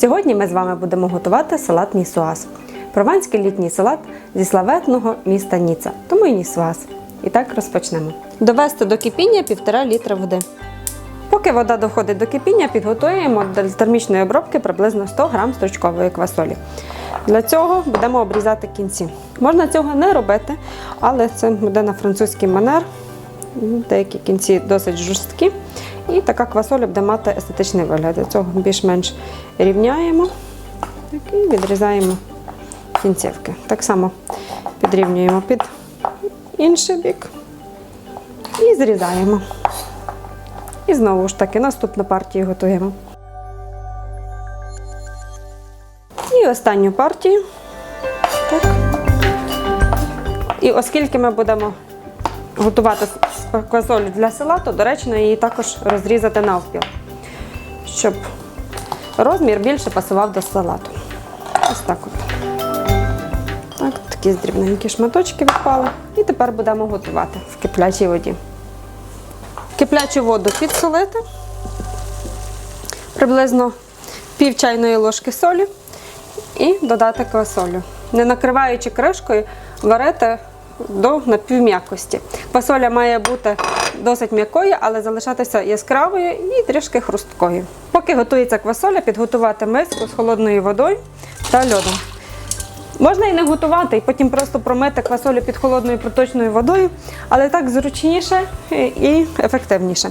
Сьогодні ми з вами будемо готувати салат нісуаз. Прованський літній салат зі славетного міста Ніца, тому і нісуаз. І так розпочнемо. Довести до кипіння 1,5 літра води. Поки вода доходить до кипіння, підготуємо для термічної обробки приблизно 100 г стручкової квасолі. Для цього будемо обрізати кінці. Можна цього не робити, але це буде на французький манер. Деякі кінці досить жорсткі. І така квасоля буде мати естетичний вигляд. Цього більш-менш рівняємо так, і відрізаємо кінцівки. Так само підрівнюємо під інший бік і зрізаємо. І знову ж таки наступну партію готуємо. І останню партію. Так. І оскільки ми будемо готувати квасолю для салату, доречно її також розрізати навпіл, щоб розмір більше пасував до салату. Ось так от. Так, такі дрібненькі шматочки відпали. І тепер будемо готувати в киплячій воді. Киплячу воду підсолити, приблизно пів чайної ложки солі і додати квасолю. Не накриваючи кришкою, варити до напівм'якості. Квасоля має бути досить м'якою, але залишатися яскравою і трішки хрусткою. Поки готується квасоля, підготувати миску з холодною водою та льодом. Можна і не готувати, і потім просто промити квасолю під холодною проточною водою, але так зручніше і ефективніше.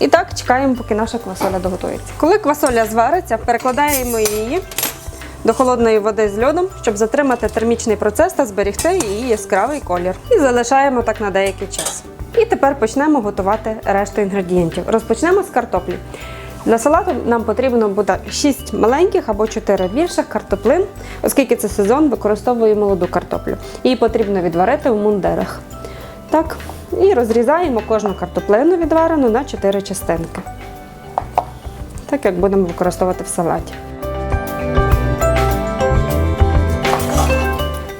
І так чекаємо, поки наша квасоля доготується. Коли квасоля звариться, перекладаємо її до холодної води з льодом, щоб затримати термічний процес та зберегти її яскравий колір. І залишаємо так на деякий час. І тепер почнемо готувати решту інгредієнтів. Розпочнемо з картоплі. Для салату нам потрібно буде 6 маленьких або 4 більших картоплин, оскільки це сезон, використовую молоду картоплю. Її потрібно відварити в мундирах. Так, і розрізаємо кожну картоплину відварену на 4 частинки. Так як будемо використовувати в салаті.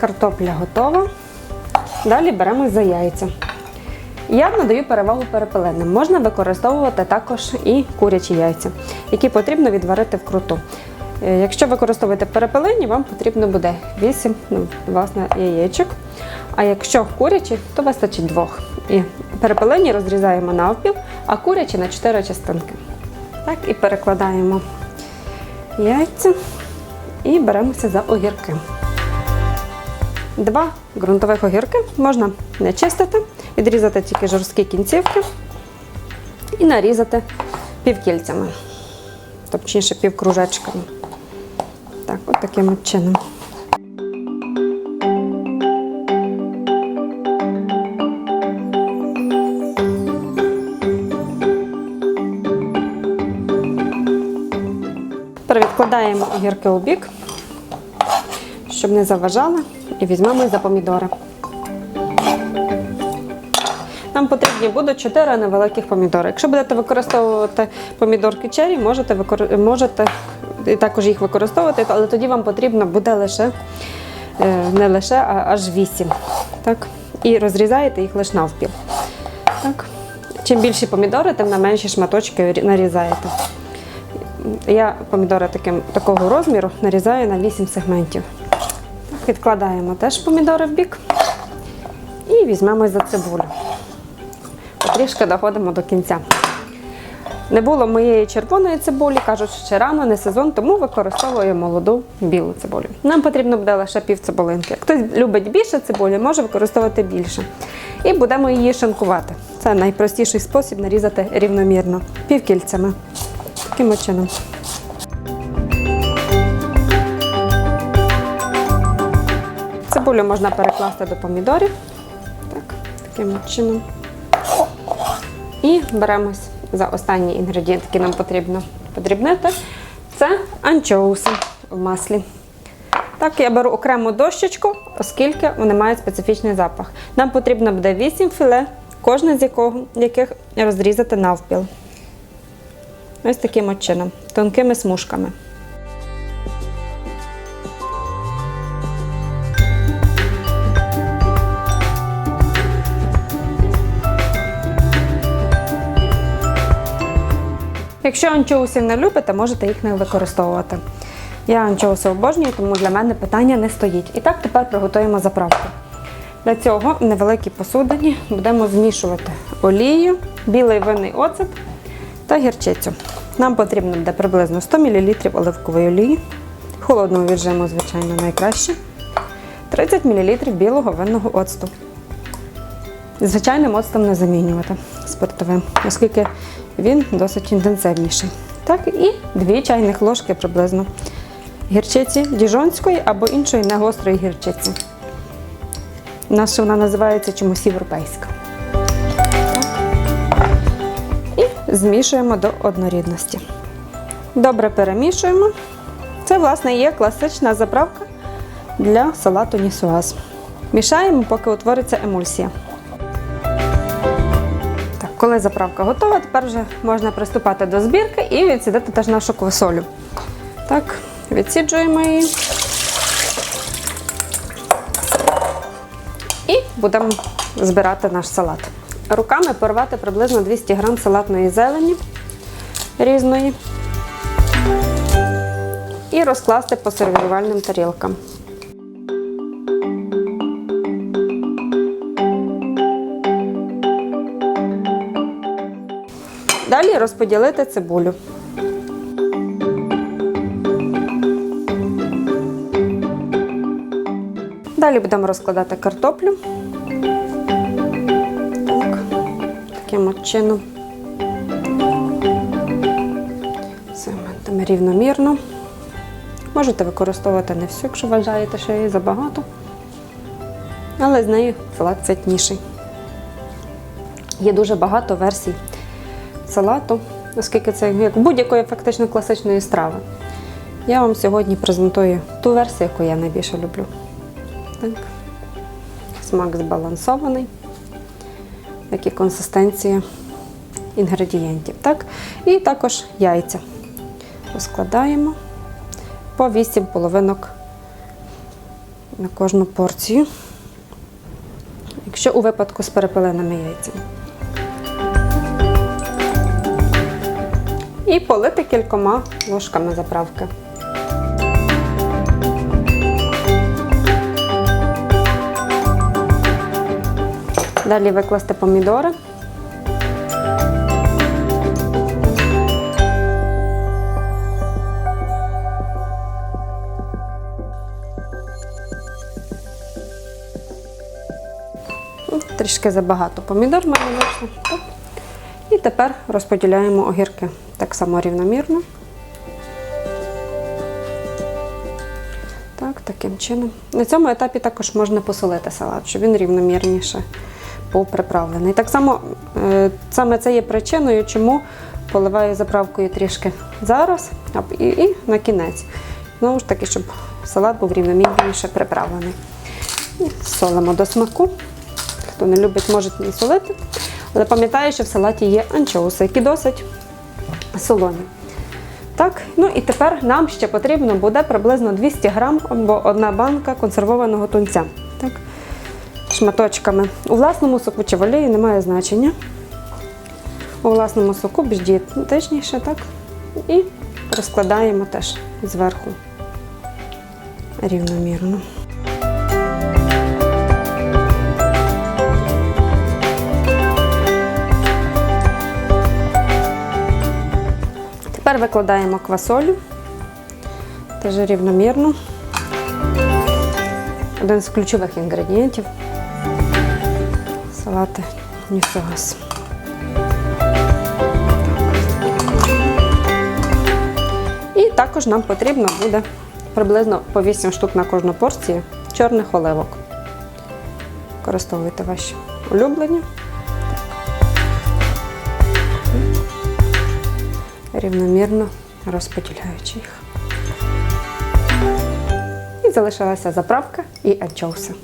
Картопля готова. Далі беремо за яйця. Я надаю перевагу перепелинам. Можна використовувати також і курячі яйця, які потрібно відварити вкруту. Е, Якщо використовуєте перепелині, вам потрібно буде 8 ну, власне, яєчок. А якщо курячі, то вистачить двох. І перепелині розрізаємо навпіл, а курячі на 4 частинки. Так, і перекладаємо яйця і беремося за огірки. Два ґрунтових огірки можна не чистити, відрізати тільки жорсткі кінцівки і нарізати півкільцями, точніше півкружечками. Так, от таким чином. Тепер відкладаємо огірки у бік, щоб не заважали, і візьмемо за помідори. Нам потрібні будуть 4 невеликих помідори. Якщо будете використовувати помідорки чері, можете, викор... можете також їх використовувати, але тоді вам потрібно буде лише е, не лише, а аж 8. Так? І розрізаєте їх лише навпіл. Так? Чим більші помідори, тим на менші шматочки нарізаєте. Я помідори таким, такого розміру нарізаю на 8 сегментів. Відкладаємо теж помідори в бік і візьмемо за цибулю. Трішки доходимо до кінця. Не було моєї червоної цибулі, кажуть, що ще рано, не сезон, тому використовую молоду білу цибулю. Нам потрібно буде лише пів цибулинки. Хтось любить більше цибулі, може використовувати більше. І будемо її шинкувати. Це найпростіший спосіб нарізати рівномірно, півкільцями. Таким чином. Цибулю можна перекласти до помідорів. Так, таким чином. І беремось за останній інгредієнт, який нам потрібно подрібнити. Це анчоуси в маслі. Так, я беру окрему дощечку, оскільки вони мають специфічний запах. Нам потрібно буде 8 філе, кожне з якого, яких розрізати навпіл. Ось таким чином, тонкими смужками. Якщо анчоусів не любите, можете їх не використовувати. Я анчоуси обожнюю, тому для мене питання не стоїть. І так тепер приготуємо заправку. Для цього в невеликій посудині будемо змішувати олію, білий винний оцет та гірчицю. Нам потрібно буде приблизно 100 мл оливкової олії, холодного віджиму, звичайно, найкраще, 30 мл білого винного оцту. Звичайним оцтом не замінювати спиртовим, оскільки він досить інтенсивніший. Так, і 2 чайних ложки приблизно гірчиці діжонської або іншої негострої гірчиці. У нас вона називається чомусь європейська. І змішуємо до однорідності. Добре перемішуємо. Це, власне, є класична заправка для салату нісуаз. Мішаємо, поки утвориться емульсія. Коли заправка готова, тепер вже можна приступати до збірки і відсідати теж нашу квасолю. Так, відсіджуємо її. І будемо збирати наш салат. Руками порвати приблизно 200 г салатної зелені різної і розкласти по сервірувальним тарілкам. Далі розподілити цибулю. Далі будемо розкладати картоплю. Так, таким от чином. Сегментами рівномірно. Можете використовувати не всю, якщо вважаєте, що її забагато. Але з нею салат цвітніший. Є дуже багато версій салату, оскільки це як будь-якої фактично класичної страви. Я вам сьогодні презентую ту версію, яку я найбільше люблю. Так. Смак збалансований, як і консистенція інгредієнтів. Так? І також яйця. Розкладаємо по 8 половинок на кожну порцію. Якщо у випадку з перепеленими яйцями. І полити кількома ложками заправки. Далі викласти помідори. Ну, Трішки забагато помідор в мене вийшло. І тепер розподіляємо огірки так само рівномірно. Так, таким чином. На цьому етапі також можна посолити салат, щоб він рівномірніше був приправлений. Так само е, саме це є причиною, чому поливаю заправкою трішки зараз і, і на кінець. Знову ж таки, щоб салат був рівномірніше приправлений. Солимо до смаку. Хто не любить, може не солити. Але пам'ятаю, що в салаті є анчоуси, які досить солоні. Так, ну і тепер нам ще потрібно буде приблизно 200 грам або одна банка консервованого тунця. Так, шматочками. У власному соку чи в олії немає значення. У власному соку більш дієтичніше, так? І розкладаємо теж зверху рівномірно. Тепер викладаємо квасолю, теж рівномірно. Один з ключових інгредієнтів салати нісугас. І також нам потрібно буде приблизно по 8 штук на кожну порцію чорних оливок. Використовуйте ваші улюблені. Рівномірно розподіляючи їх. І залишилася заправка і анчоуси.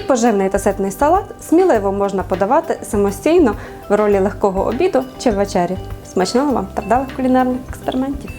Поживний та ситний салат сміливо можна подавати самостійно в ролі легкого обіду чи вечері. Смачного вам та вдалих кулінарних експериментів!